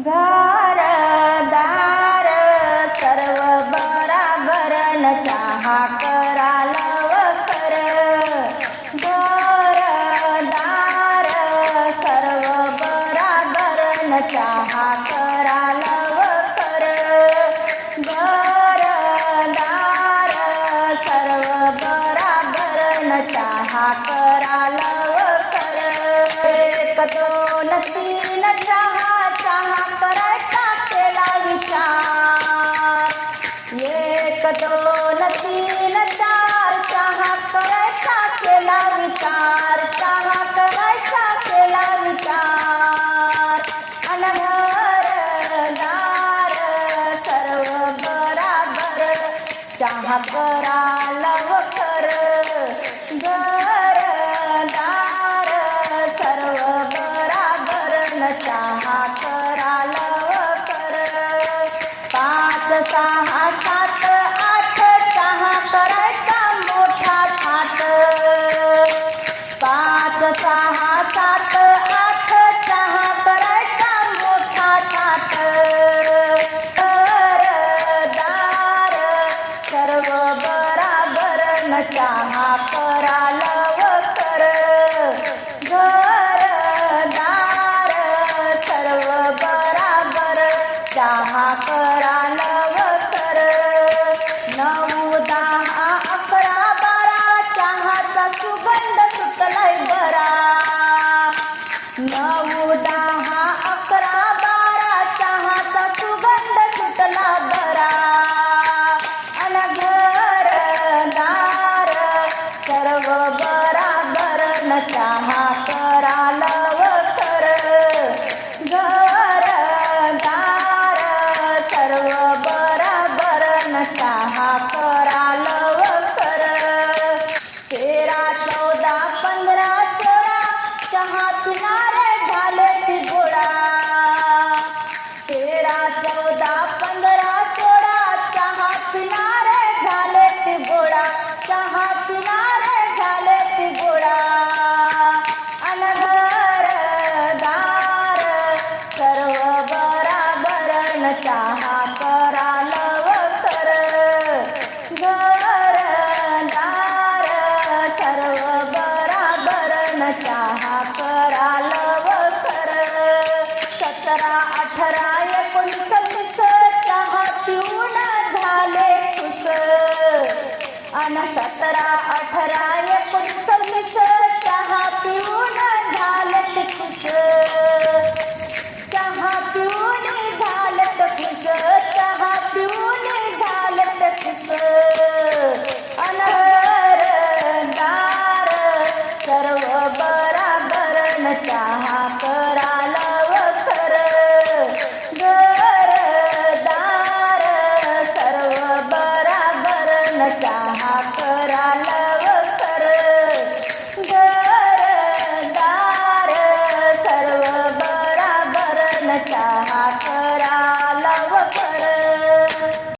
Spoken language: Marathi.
घरदार सर्व बराबर न चहा करा. लवकर घरदार सर्व बराबर न चहा करा. लवकर घरदार सर्व बराबर न चहा करा. लवकर एक दोन तीन तीन चार चहा करायचा केला विचार चहा करायचा केला विचार अनघरदार सर्व बराबर चहा करा बराबर न चहा करा लवकर घरदार सर्व बराबर चहा करा बराबर न बराबर न चहा करा लवकर सतरा अठरा एकोणीस चहा पिऊन झाले खुस अन सतरा अठरा एकोणीस Yeah, but I love